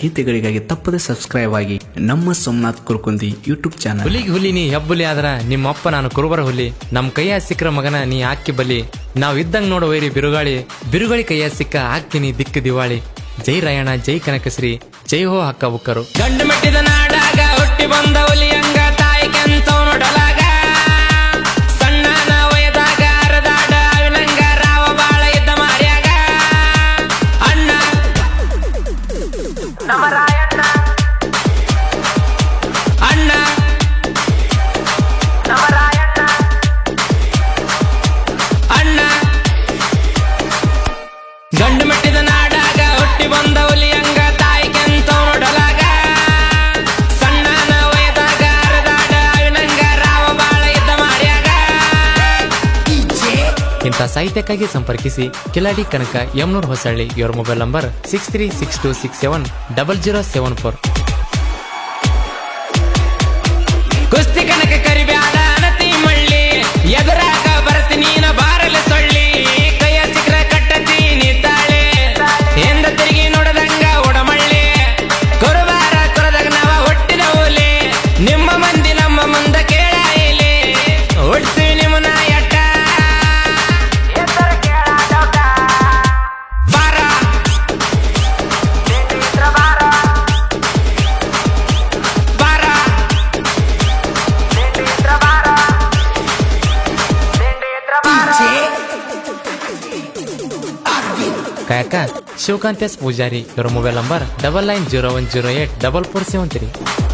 ಗೀತೆಗಳಿಗಾಗಿ ತಪ್ಪದೆ ಸಬ್ಸ್ಕ್ರೈಬ್ ಆಗಿ ನಮ್ಮ ಸೋಮನಾಥ್ ಕುರ್ಕುಂದಿ ಯೂಟ್ಯೂಬ್ ಚಾನಲ್ ಹುಲಿಗೆ ಹುಲಿ ನೀ ಹೆಬ್ಬುಲಿ ಆದ್ರ ನಿಮ್ಮ ಅಪ್ಪ ನಾನು ಕುರುಬರ ಹುಲಿ. ನಮ್ ಕೈಯ ಸಿಕ್ಕ್ರ ಮಗನ ನೀ ಹಾಕಿ ಬಲಿ. ನಾವ್ ಇದ್ದಂಗ್ ನೋಡ ವೈರಿ ಬಿರುಗಾಳಿ. ಬಿರುಗಾಳಿ ಕೈಯ ಸಿಕ್ಕ ಹಾಕ್ತೀನಿ ದಿಕ್ಕ ದಿವಾಳಿ. ಜೈ ರಾಯಣ್ಣ ಜೈ ಕನಕಶ್ರೀ ಜೈ ಹೋ ಹಕ್ಕ ಬುಕ್ಕರು ಗಂಡು ಮೆಟ್ಟಿದ ನಾಡಾಗ ಹುಟ್ಟಿ ಬಂದ ಹುಲಿಯಂಗ ಇಂಥ ಸಾಹಿತ್ಯಕ್ಕಾಗಿ ಸಂಪರ್ಕಿಸಿ ಕಿಲಾಡಿ ಕನಕ ಯಮ್ನೂರ್ ಹೊಸಳ್ಳಿ ಇವರ mobile number six three six two six seven double zero seven four Silakan, syukan tes Pujari. Nomor mobile lembar 9908 double four seven three.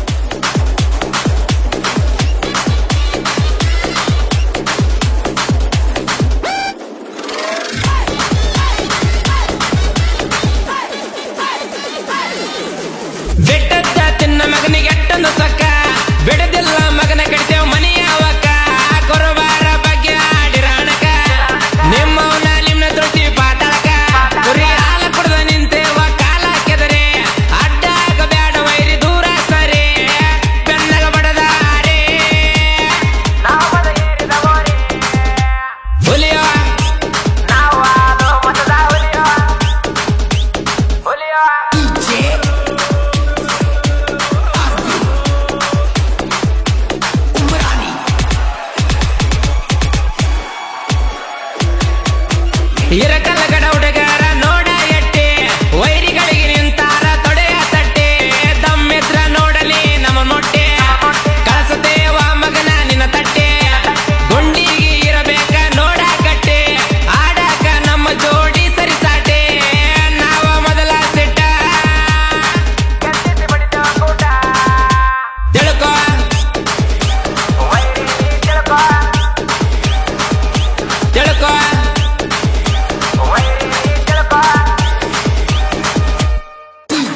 இரட்டை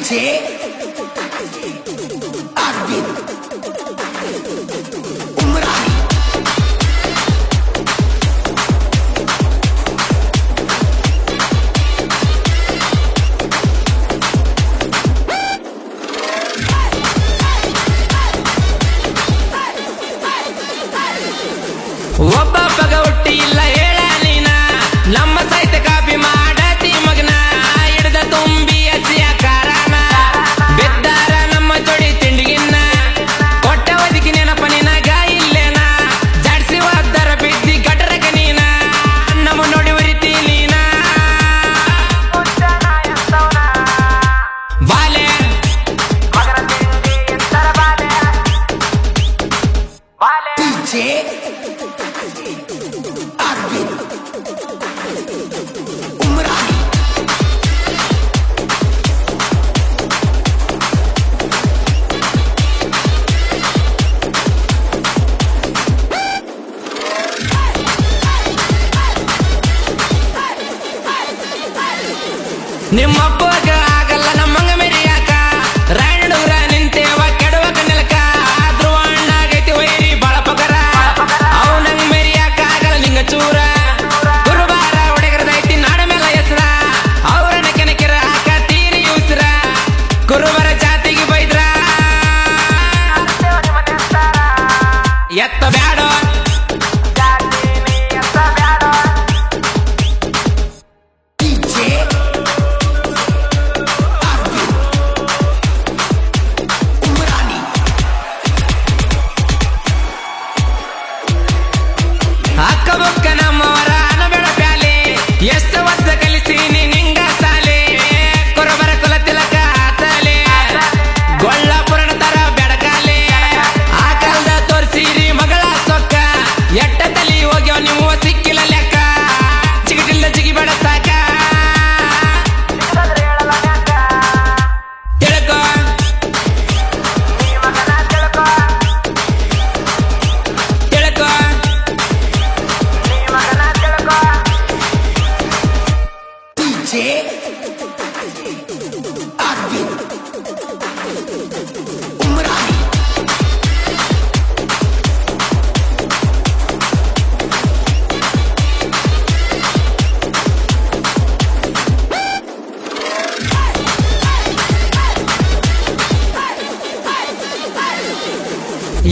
से Magic Orbit Umrah.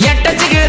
எட்டச்சுக்கு